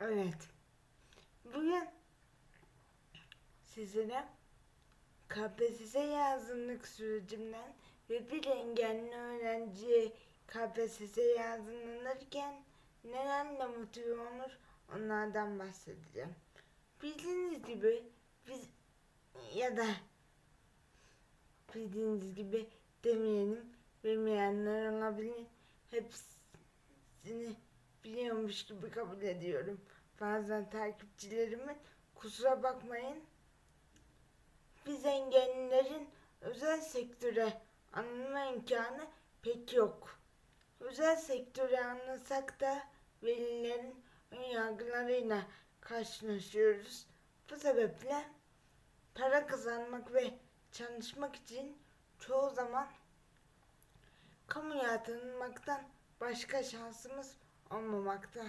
Evet. Bugün sizlere KPSS yazımlık sürecimden ve bir engelli öğrenci KPSS yazımlanırken nelerle motive olur onlardan bahsedeceğim. Bildiğiniz gibi biz ya da bildiğiniz gibi demeyelim bilmeyenler olabilir. Hepsini biliyormuş gibi kabul ediyorum. Bazen takipçilerimin kusura bakmayın. Biz engellilerin özel sektöre anılma imkanı pek yok. Özel sektöre anılsak da velilerin ön yargılarıyla karşılaşıyoruz. Bu sebeple para kazanmak ve çalışmak için çoğu zaman kamuya atanmaktan başka şansımız olmamakta.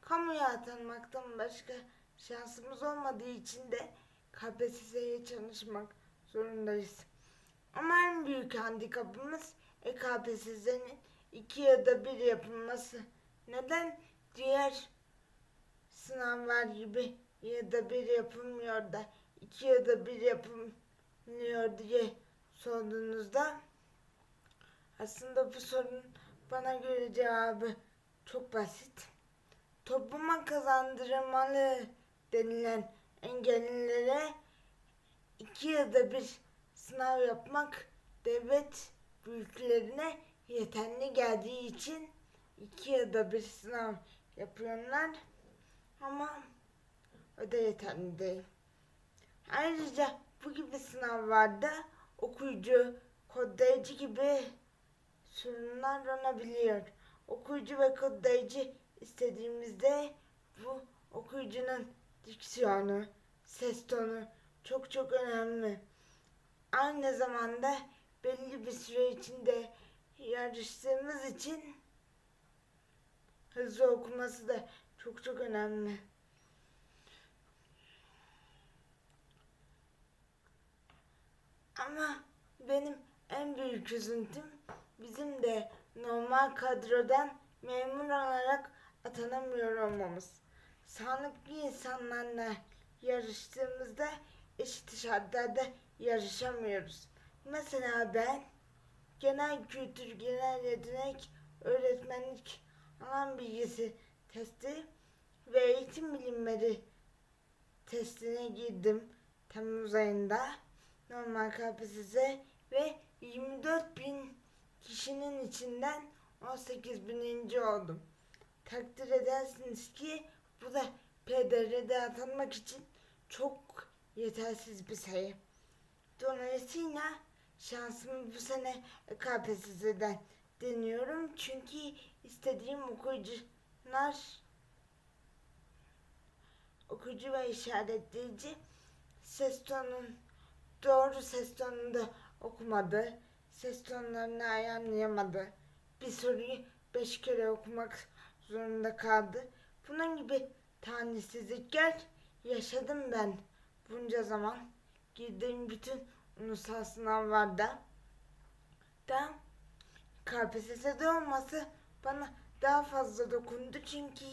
Kamuya atanmaktan başka şansımız olmadığı için de KPSS'ye çalışmak zorundayız. Ama en büyük handikapımız EKPSS'nin iki ya da bir yapılması. Neden diğer sınavlar gibi ya da bir yapılmıyor da iki ya da bir yapılmıyor diye sorduğunuzda aslında bu sorunun bana göre cevabı çok basit. Topluma kazandırılmalı denilen engellilere iki yılda bir sınav yapmak devlet büyüklerine yeterli geldiği için iki yılda bir sınav yapıyorlar ama o da yeterli değil. Ayrıca bu gibi sınavlarda okuyucu, kodlayıcı gibi sorunlar olabiliyor. Okuyucu ve kodlayıcı istediğimizde bu okuyucunun diksiyonu, ses tonu çok çok önemli. Aynı zamanda belli bir süre içinde yarıştığımız için hızlı okuması da çok çok önemli. Ama benim en büyük üzüntüm bizim normal kadrodan memur olarak atanamıyor olmamız. Sağlıklı insanlarla yarıştığımızda eşit şartlarda yarışamıyoruz. Mesela ben genel kültür, genel yetenek, öğretmenlik, alan bilgisi testi ve eğitim bilimleri testine girdim Temmuz ayında. Normal KPSS ve 24 bin kişinin içinden 18 bininci oldum. Takdir edersiniz ki bu da PDR'de atanmak için çok yetersiz bir sayı. Dolayısıyla şansımı bu sene KPSS'den deniyorum. Çünkü istediğim okuyucular okuyucu ve işaretleyici ses tonun doğru ses tonunda okumadı. Ses tonlarını ayarlayamadı. Bir soruyu beş kere okumak zorunda kaldı. Bunun gibi tanesizlikler yaşadım ben bunca zaman. Girdiğim bütün ulusal sınavlarda da KPSS'de olması bana daha fazla dokundu çünkü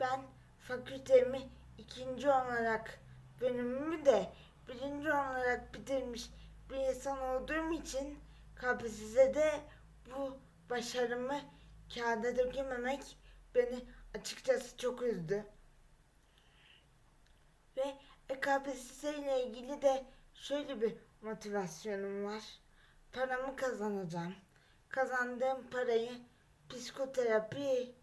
ben fakültemi ikinci olarak bölümümü de birinci olarak bitirmiş bir insan olduğum için KPSS'de bu başarımı kağıda dökememek beni açıkçası çok üzdü. Ve KPSS ile ilgili de şöyle bir motivasyonum var. Paramı kazanacağım. Kazandığım parayı psikoterapi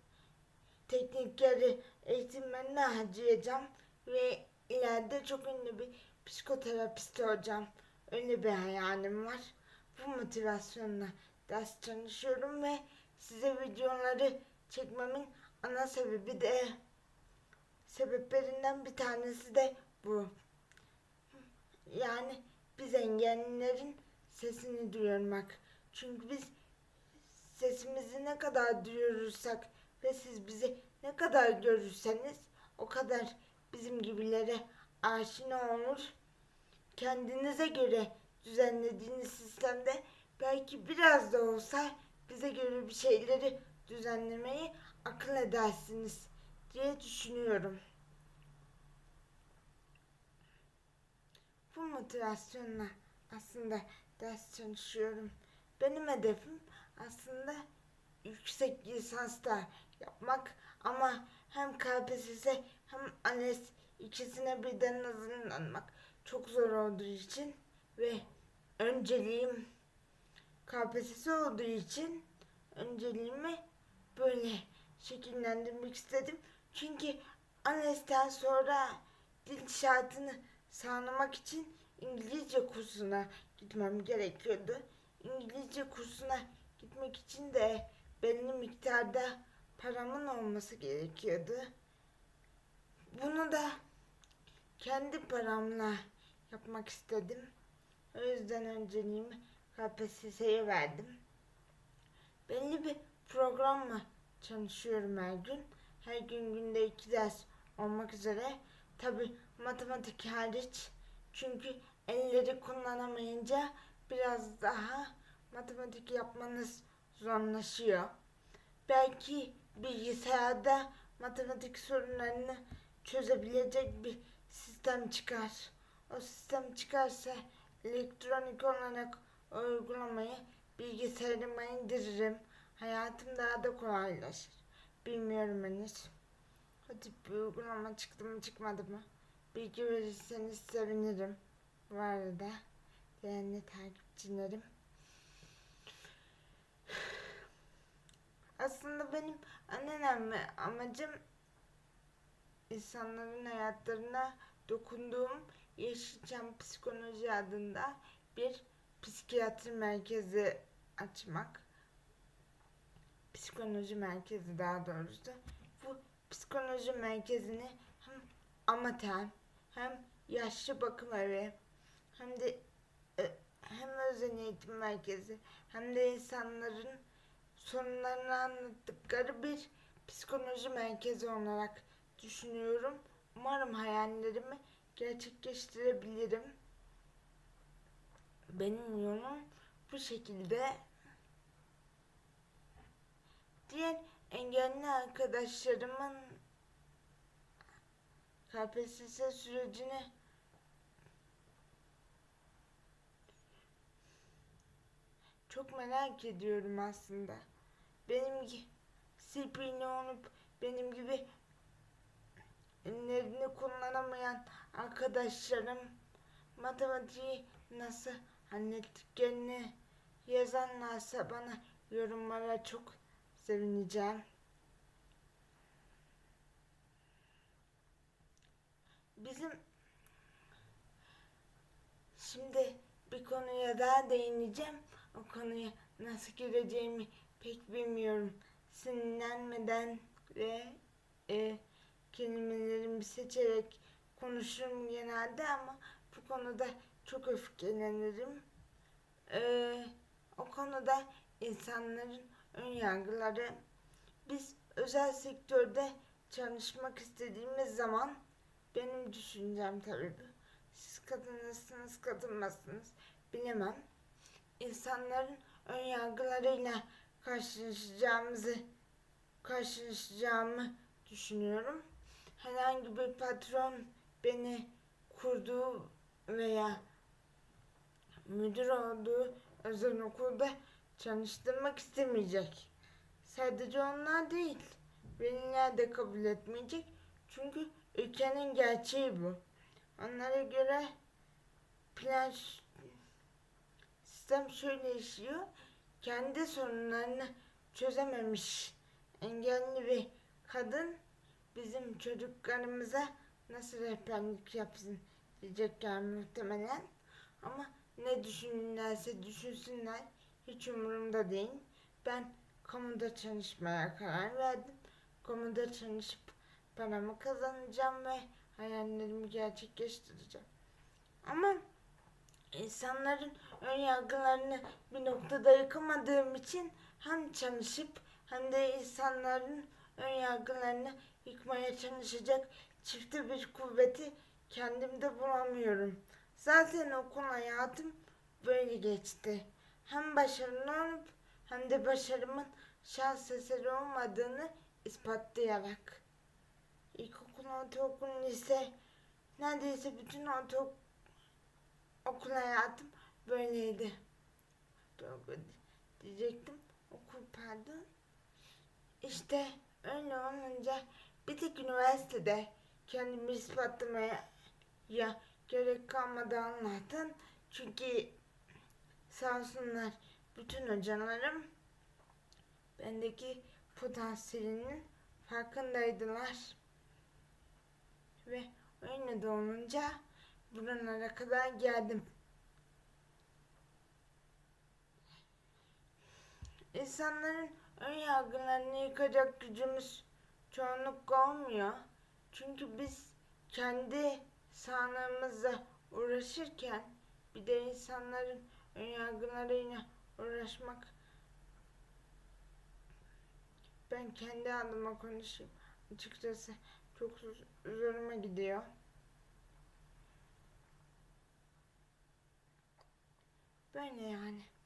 teknikleri eğitimlerine harcayacağım ve ileride çok ünlü bir psikoterapist olacağım. Öyle bir hayalim var. Bu motivasyonla ders çalışıyorum ve size videoları çekmemin ana sebebi de sebeplerinden bir tanesi de bu. Yani biz engellilerin sesini duyurmak. Çünkü biz sesimizi ne kadar duyurursak ve siz bizi ne kadar görürseniz o kadar bizim gibilere aşina olur. Kendinize göre düzenlediğiniz sistemde belki biraz da olsa bize göre bir şeyleri düzenlemeyi akıl edersiniz diye düşünüyorum. Bu motivasyonla aslında ders çalışıyorum. Benim hedefim aslında yüksek lisansta yapmak ama hem KPSS hem ALES ikisine birden hazırlanmak çok zor olduğu için ve önceliğim KPSS olduğu için önceliğimi böyle şekillendirmek istedim. Çünkü ALES'ten sonra dil şartını sağlamak için İngilizce kursuna gitmem gerekiyordu. İngilizce kursuna gitmek için de belli miktarda paramın olması gerekiyordu. Bunu da kendi paramla yapmak istedim. O yüzden önceliğimi KPSS'ye verdim. Belli bir programla çalışıyorum her gün. Her gün günde iki ders olmak üzere. Tabi matematik hariç. Çünkü elleri kullanamayınca biraz daha matematik yapmanız zorlaşıyor. Belki bilgisayarda matematik sorunlarını çözebilecek bir sistem çıkar. O sistem çıkarsa elektronik olarak uygulamayı bilgisayarıma indiririm. Hayatım daha da kolaylaşır. Bilmiyorum henüz. Tip bir uygulama çıktı mı çıkmadı mı? Bilgi verirseniz sevinirim. Bu arada değerli takipçilerim. Aslında benim en önemli amacım insanların hayatlarına dokunduğum Yeşilçam Psikoloji adında bir psikiyatri merkezi açmak. Psikoloji merkezi daha doğrusu. Bu psikoloji merkezini hem amatör hem yaşlı bakım evi hem de e, hem özel eğitim merkezi hem de insanların sorunlarını anlattıkları bir psikoloji merkezi olarak düşünüyorum. Umarım hayallerimi gerçekleştirebilirim. Benim yolum bu şekilde. Diğer engelli arkadaşlarımın KPSS sürecini çok merak ediyorum aslında. Benim gibi CP'ni olup benim gibi ellerini kullanamayan arkadaşlarım matematiği nasıl hallettiklerini yazanlarsa bana yorumlara çok sevineceğim. Bizim şimdi bir konuya daha değineceğim. O konuya nasıl gireceğimi pek bilmiyorum. Sinirlenmeden ve e, kelimelerimi seçerek konuşurum genelde ama bu konuda çok öfkelenirim. Ee, o konuda insanların ön yargıları biz özel sektörde çalışmak istediğimiz zaman benim düşüncem tabii bu. Siz kadınısınız, kadınmazsınız bilemem. İnsanların ön yargılarıyla karşılaşacağımızı karşılaşacağımı düşünüyorum. Herhangi bir patron beni kurduğu veya müdür olduğu özel okulda çalıştırmak istemeyecek. Sadece onlar değil, veliler de kabul etmeyecek. Çünkü ülkenin gerçeği bu. Onlara göre plan sistem şöyle işliyor. Kendi sorunlarını çözememiş engelli bir kadın bizim çocuklarımıza nasıl rehberlik yapsın diyecekler muhtemelen. Ama ne düşünürlerse düşünsünler hiç umurumda değil. Ben kamuda çalışmaya karar verdim. Kamuda çalışıp paramı kazanacağım ve hayallerimi gerçekleştireceğim. Ama insanların ön yargılarını bir noktada yıkamadığım için hem çalışıp hem de insanların ön yargılarını yıkmaya çalışacak çifte bir kuvveti kendimde bulamıyorum. Zaten okul hayatım böyle geçti. Hem başarılı olup hem de başarımın şans eseri olmadığını ispatlayarak. ilkokul, ortaokul, lise neredeyse bütün ortaokul okul hayatım böyleydi. Ortaokul diyecektim. Okul pardon. İşte öyle olunca bir tek üniversitede kendimi ispatlamaya ya gerek kalmadı Allah'tan. Çünkü sağ olsunlar bütün hocalarım bendeki potansiyelinin farkındaydılar. Ve öyle de olunca buralara kadar geldim. İnsanların ön yargılarını yıkacak gücümüz çoğunlukla olmuyor. Çünkü biz kendi sağlığımızla uğraşırken bir de insanların ön yargılarıyla uğraşmak ben kendi adıma konuşayım. Açıkçası çok zoruma gidiyor. Böyle yani.